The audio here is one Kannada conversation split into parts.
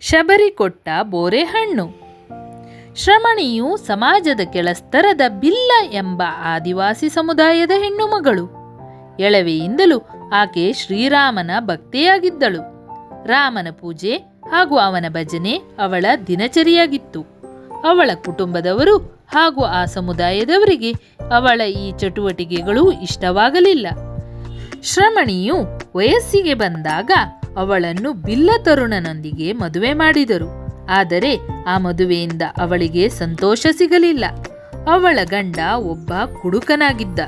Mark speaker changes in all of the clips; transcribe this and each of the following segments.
Speaker 1: ಶಬರಿ ಕೊಟ್ಟ ಬೋರೆಹಣ್ಣು ಶ್ರಮಣಿಯು ಸಮಾಜದ ಕೆಳಸ್ತರದ ಬಿಲ್ಲ ಎಂಬ ಆದಿವಾಸಿ ಸಮುದಾಯದ ಹೆಣ್ಣು ಮಗಳು ಎಳವೆಯಿಂದಲೂ ಆಕೆ ಶ್ರೀರಾಮನ ಭಕ್ತೆಯಾಗಿದ್ದಳು. ರಾಮನ ಪೂಜೆ ಹಾಗೂ ಅವನ ಭಜನೆ ಅವಳ ದಿನಚರಿಯಾಗಿತ್ತು. ಅವಳ ಕುಟುಂಬದವರು ಹಾಗೂ ಆ ಸಮುದಾಯದವರಿಗೆ ಅವಳ ಈ ಚಟುವಟಿಕೆಗಳು ಇಷ್ಟವಾಗಲಿಲ್ಲ. ಶ್ರಮಣಿಯು ವಯಸ್ಸಿಗೆ ಬಂದಾಗ ಅವಳನ್ನು ಬಿಲ್ಲ ತರುಣನೊಂದಿಗೆ ಮದುವೆ ಮಾಡಿದರು. ಆದರೆ ಆ ಮದುವೆಯಿಂದ ಅವಳಿಗೆ ಸಂತೋಷ ಸಿಗಲಿಲ್ಲ. ಅವಳ ಗಂಡ ಒಬ್ಬ ಕುಡುಕನಾಗಿದ್ದ.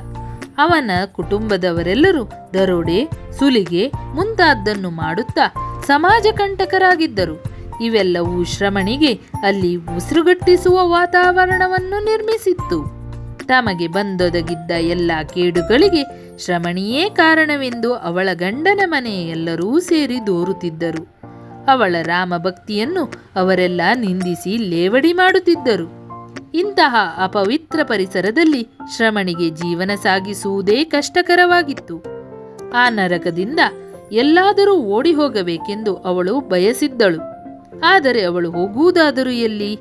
Speaker 1: ಅವನ ಕುಟುಂಬದವರೆಲ್ಲರೂ ದರೋಡೆ, ಸುಲಿಗೆ ಮುಂತಾದ್ದನ್ನು ಮಾಡುತ್ತಾ ಸಮಾಜ ಕಂಟಕರಾಗಿದ್ದರು. ಇವೆಲ್ಲವೂ ಶ್ರಮಣಿಗೆ ಅಲ್ಲಿ ಉಸಿರುಗಟ್ಟಿಸುವ ವಾತಾವರಣವನ್ನು ನಿರ್ಮಿಸಿತ್ತು. ತಮಗೆ ಬಂದೊದಗಿದ್ದ ಎಲ್ಲ ಕೇಡುಗಳಿಗೆ ಶ್ರಮಣಿಯೇ ಕಾರಣವೆಂದು ಅವಳ ಗಂಡನ ಮನೆಯ ಎಲ್ಲರೂ ಸೇರಿ ದೋರುತ್ತಿದ್ದರು. ಅವಳ ರಾಮಭಕ್ತಿಯನ್ನು ಅವರೆಲ್ಲ ನಿಂದಿಸಿ ಲೇವಡಿ ಮಾಡುತ್ತಿದ್ದರು. ಇಂತಹ ಅಪವಿತ್ರ ಪರಿಸರದಲ್ಲಿ ಶ್ರಮಣಿಗೆ ಜೀವನ ಸಾಗಿಸುವುದೇ ಕಷ್ಟಕರವಾಗಿತ್ತು. ಆ ನರಕದಿಂದ ಎಲ್ಲಾದರೂ ಓಡಿ ಹೋಗಬೇಕೆಂದು ಅವಳು ಬಯಸಿದ್ದಳು. ಆದರೆ ಅವಳು ಹೋಗುವುದಾದರೂ ಎಲ್ಲಿ?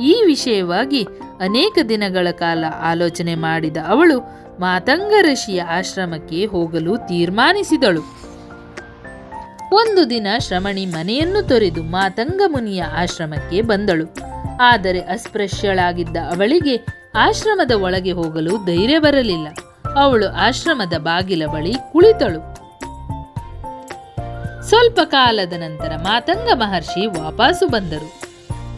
Speaker 1: ಈ ವಿಷಯವಾಗಿ ಅನೇಕ ದಿನಗಳ ಕಾಲ ಆಲೋಚನೆ ಮಾಡಿದ ಅವಳು ಮಾತಂಗ ಋಷಿಯ ಆಶ್ರಮಕ್ಕೆ ಹೋಗಲು ತೀರ್ಮಾನಿಸಿದಳು. ಒಂದು ದಿನ ಶ್ರಮಣಿ ಮನೆಯನ್ನು ತೊರೆದು ಮಾತಂಗ ಮುನಿಯ ಆಶ್ರಮಕ್ಕೆ ಬಂದಳು. ಆದರೆ ಅಸ್ಪೃಶ್ಯಳಾಗಿದ್ದ ಅವಳಿಗೆ ಆಶ್ರಮದ ಒಳಗೆ ಹೋಗಲು ಧೈರ್ಯ ಬರಲಿಲ್ಲ. ಅವಳು ಆಶ್ರಮದ ಬಾಗಿಲ ಬಳಿ ಕುಳಿತಳು. ಸ್ವಲ್ಪ ಕಾಲದ ನಂತರ ಮಾತಂಗ ಮಹರ್ಷಿ ವಾಪಸ್ಸು ಬಂದರು.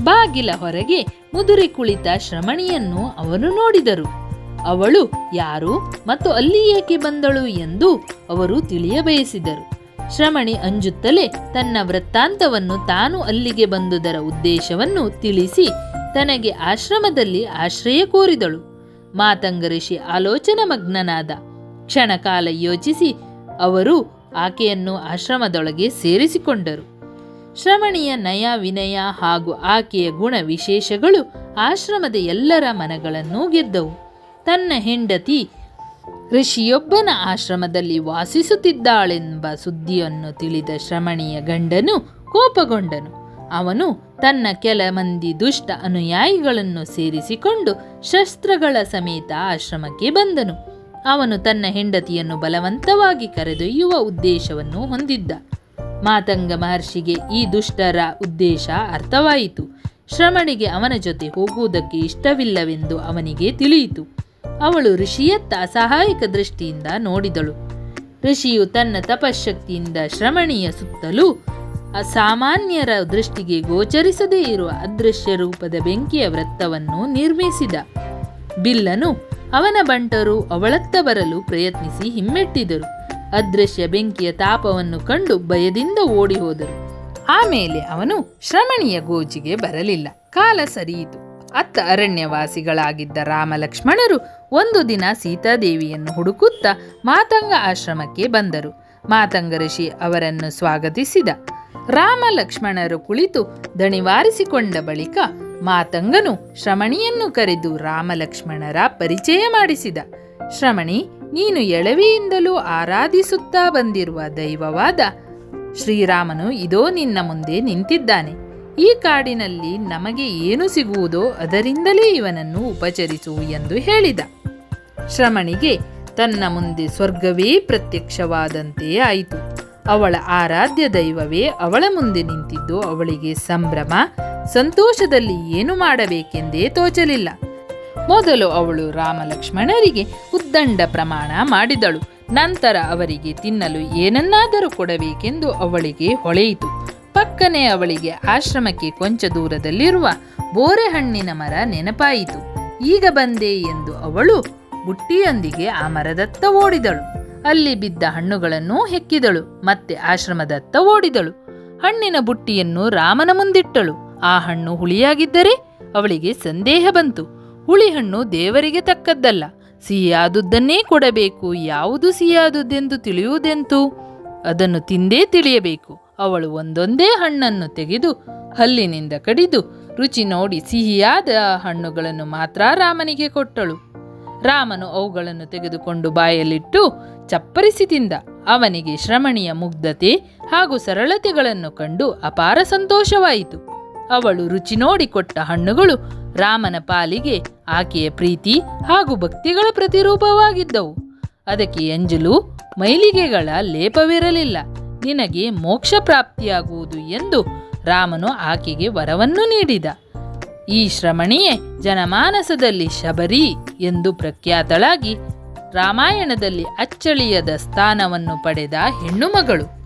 Speaker 1: ಬಾಗಿಲ ಹೊರಗೆ ಮುದುರಿ ಕುಳಿತ ಶ್ರಮಣಿಯನ್ನು ಅವರು ನೋಡಿದರು. ಅವಳು, ಯಾರು ಮತ್ತು ಅಲ್ಲಿ ಏಕೆ ಬಂದಳು? ಎಂದು ಅವರು ತಿಳಿಯ ಬಯಸಿದರು ಶ್ರಮಣಿ ಅಂಜುತ್ತಲೇ ತನ್ನ ವೃತ್ತಾಂತವನ್ನು ತಾನು ಅಲ್ಲಿಗೆ ಬಂದುದರ ಉದ್ದೇಶವನ್ನು ತಿಳಿಸಿ ತನಗೆ ಆಶ್ರಮದಲ್ಲಿ ಆಶ್ರಯ ಕೋರಿದಳು. ಮಾತಂಗ ಋಷಿ ಆಲೋಚನಮಗ್ನನಾದ ಕ್ಷಣಕಾಲ ಯೋಚಿಸಿ ಅವರು ಆಕೆಯನ್ನು ಆಶ್ರಮದೊಳಗೆ ಸೇರಿಸಿಕೊಂಡರು. ಶ್ರಮಣಿಯ ನಯ ವಿನಯ ಹಾಗೂ ಆಕೆಯ ಗುಣ ವಿಶೇಷಗಳು ಆಶ್ರಮದ ಎಲ್ಲರ ಮನಗಳನ್ನು ಗೆದ್ದವು. ತನ್ನ ಹೆಂಡತಿ ಋಷಿಯೊಬ್ಬನ ಆಶ್ರಮದಲ್ಲಿ ವಾಸಿಸುತ್ತಿದ್ದಾಳೆಂಬ ಸುದ್ದಿಯನ್ನು ತಿಳಿದ ಶ್ರಮಣಿಯ ಗಂಡನು ಕೋಪಗೊಂಡನು. ಅವನು ತನ್ನ ಕೆಲ ಮಂದಿ ದುಷ್ಟ ಅನುಯಾಯಿಗಳನ್ನು ಸೇರಿಸಿಕೊಂಡು ಶಸ್ತ್ರಗಳ ಸಮೇತ ಆಶ್ರಮಕ್ಕೆ ಬಂದನು. ಅವನು ತನ್ನ ಹೆಂಡತಿಯನ್ನು ಬಲವಂತವಾಗಿ ಕರೆದೊಯ್ಯುವ ಉದ್ದೇಶವನ್ನು ಹೊಂದಿದ್ದ. ಮಾತಂಗ ಮಹರ್ಷಿಗೆ ಈ ದುಷ್ಟರ ಉದ್ದೇಶ ಅರ್ಥವಾಯಿತು. ಶ್ರಮಣಿಗೆ ಅವನ ಜೊತೆ ಹೋಗುವುದಕ್ಕೆ ಇಷ್ಟವಿಲ್ಲವೆಂದು ಅವನಿಗೆ ತಿಳಿಯಿತು. ಅವಳು ಋಷಿಯತ್ತ ಅಸಹಾಯಕ ದೃಷ್ಟಿಯಿಂದ ನೋಡಿದಳು. ಋಷಿಯು ತನ್ನ ತಪಶಕ್ತಿಯಿಂದ ಶ್ರಮಣಿಯ ಸುತ್ತಲೂ ಅಸಾಮಾನ್ಯರ ದೃಷ್ಟಿಗೆ ಗೋಚರಿಸದೇ ಇರುವ ಅದೃಶ್ಯ ರೂಪದ ಬೆಂಕಿಯ ವೃತ್ತವನ್ನು ನಿರ್ಮಿಸಿದ. ಬಿಲ್ಲನು ಅವನ ಬಂಟರು ಅವಳತ್ತ ಬರಲು ಪ್ರಯತ್ನಿಸಿ ಹಿಮ್ಮೆಟ್ಟಿದರು. ಅದೃಶ್ಯ ಬೆಂಕಿಯ ತಾಪವನ್ನು ಕಂಡು ಭಯದಿಂದ ಓಡಿ ಹೋದರು. ಆಮೇಲೆ ಅವನು ಶ್ರಮಣಿಯ ಗೋಜಿಗೆ ಬರಲಿಲ್ಲ. ಕಾಲ ಸರಿಯಿತು. ಅತ್ತ ಅರಣ್ಯವಾಸಿಗಳಾಗಿದ್ದ ರಾಮಲಕ್ಷ್ಮಣರು ಒಂದು ದಿನ ಸೀತಾದೇವಿಯನ್ನು ಹುಡುಕುತ್ತಾ ಮಾತಂಗ ಆಶ್ರಮಕ್ಕೆ ಬಂದರು. ಮಾತಂಗ ಋಷಿ ಅವರನ್ನು ಸ್ವಾಗತಿಸಿದ. ರಾಮ ಲಕ್ಷ್ಮಣರು ಕುಳಿತು ದಣಿವಾರಿಸಿಕೊಂಡ ಬಳಿಕ ಮಾತಂಗನು ಶ್ರಮಣಿಯನ್ನು ಕರೆದು ರಾಮಲಕ್ಷ್ಮಣರ ಪರಿಚಯ ಮಾಡಿಸಿದ. ಶ್ರಮಣಿ ನೀನು ಎಳವೆಯಿಂದಲೂ ಆರಾಧಿಸುತ್ತಾ ಬಂದಿರುವ ದೈವವಾದ ಶ್ರೀರಾಮನು ಇದೋ ನಿನ್ನ ಮುಂದೆ ನಿಂತಿದ್ದಾನೆ. ಈ ಕಾಡಿನಲ್ಲಿ ನಮಗೆ ಏನು ಸಿಗುವುದೋ ಅದರಿಂದಲೇ ಇವನನ್ನು ಉಪಚರಿಸು ಎಂದು ಹೇಳಿದ. ಶ್ರಮಣಿಗೆ ತನ್ನ ಮುಂದೆ ಸ್ವರ್ಗವೇ ಪ್ರತ್ಯಕ್ಷವಾದಂತೆ ಆಯಿತು. ಅವಳ ಆರಾಧ್ಯ ದೈವವೇ ಅವಳ ಮುಂದೆ ನಿಂತಿದ್ದು ಅವಳಿಗೆ ಸಂಭ್ರಮ, ಸಂತೋಷದಲ್ಲಿ ಏನು ಮಾಡಬೇಕೆಂದೇ ತೋಚಲಿಲ್ಲ. ಮೊದಲು ಅವಳು ರಾಮಲಕ್ಷ್ಮಣರಿಗೆ ಉದ್ದಂಡ ಪ್ರಮಾಣ ಮಾಡಿದಳು. ನಂತರ ಅವರಿಗೆ ತಿನ್ನಲು ಏನನ್ನಾದರೂ ಕೊಡಬೇಕೆಂದು ಅವಳಿಗೆ ಹೊಳೆಯಿತು. ಪಕ್ಕನೆ ಅವಳಿಗೆ ಆಶ್ರಮಕ್ಕೆ ಕೊಂಚ ದೂರದಲ್ಲಿರುವ ಬೋರೆಹಣ್ಣಿನ ಮರ ನೆನಪಾಯಿತು. ಈಗ ಬಂದೆ ಎಂದು ಅವಳು ಬುಟ್ಟಿಯೊಂದಿಗೆ ಆ ಮರದತ್ತ ಓಡಿದಳು. ಅಲ್ಲಿ ಬಿದ್ದ ಹಣ್ಣುಗಳನ್ನು ಹೆಕ್ಕಿದಳು, ಮತ್ತೆ ಆಶ್ರಮದತ್ತ ಓಡಿದಳು. ಹಣ್ಣಿನ ಬುಟ್ಟಿಯನ್ನು ರಾಮನ ಮುಂದಿಟ್ಟಳು. ಆ ಹಣ್ಣು ಹುಳಿಯಾಗಿದ್ದರೆ ಅವಳಿಗೆ ಸಂದೇಹ ಬಂತು. ಹುಳಿ ಹಣ್ಣು ದೇವರಿಗೆ ತಕ್ಕದ್ದಲ್ಲ. ಸಿಹಿಯಾದುದನ್ನೇ ಕೊಡಬೇಕು. ಯಾವುದು ಸಿಹಿಯಾದುದೆಂದು ತಿಳಿಯುವುದೆಂತು? ಅದನ್ನು ತಿಂದೇ ತಿಳಿಯಬೇಕು. ಅವಳು ಒಂದೊಂದೇ ಹಣ್ಣನ್ನು ತೆಗೆದು ಹಲ್ಲಿನಿಂದ ಕಡಿದು ರುಚಿ ನೋಡಿ ಸಿಹಿಯಾದ ಹಣ್ಣುಗಳನ್ನು ಮಾತ್ರ ರಾಮನಿಗೆ ಕೊಟ್ಟಳು. ರಾಮನು ಅವುಗಳನ್ನು ತೆಗೆದುಕೊಂಡು ಬಾಯಲ್ಲಿಟ್ಟು ಚಪ್ಪರಿಸಿ ತಿಂದ. ಅವನಿಗೆ ಶ್ರಮಣಿಯ ಮುಗ್ಧತೆ ಹಾಗೂ ಸರಳತೆಗಳನ್ನು ಕಂಡು ಅಪಾರ ಸಂತೋಷವಾಯಿತು. ಅವಳು ರುಚಿ ನೋಡಿ ಕೊಟ್ಟ ಹಣ್ಣುಗಳು ರಾಮನ ಪಾಲಿಗೆ ಆಕೆಯ ಪ್ರೀತಿ ಹಾಗೂ ಭಕ್ತಿಗಳ ಪ್ರತಿರೂಪವಾಗಿದ್ದವು. ಅದಕ್ಕೆ ಎಂಜಲು ಮೈಲಿಗೆಗಳ ಲೇಪವಿರಲಿಲ್ಲ. ನಿನಗೆ ಮೋಕ್ಷ ಪ್ರಾಪ್ತಿಯಾಗುವುದು ಎಂದು ರಾಮನು ಆಕೆಗೆ ವರವನ್ನು ನೀಡಿದ. ಈ ಶ್ರಮಣಿಯೇ ಜನಮಾನಸದಲ್ಲಿ ಶಬರಿ ಎಂದು ಪ್ರಖ್ಯಾತಳಾಗಿ ರಾಮಾಯಣದಲ್ಲಿ ಅಚ್ಚಳಿಯದ ಸ್ಥಾನವನ್ನು ಪಡೆದ ಹೆಣ್ಣು ಮಗಳು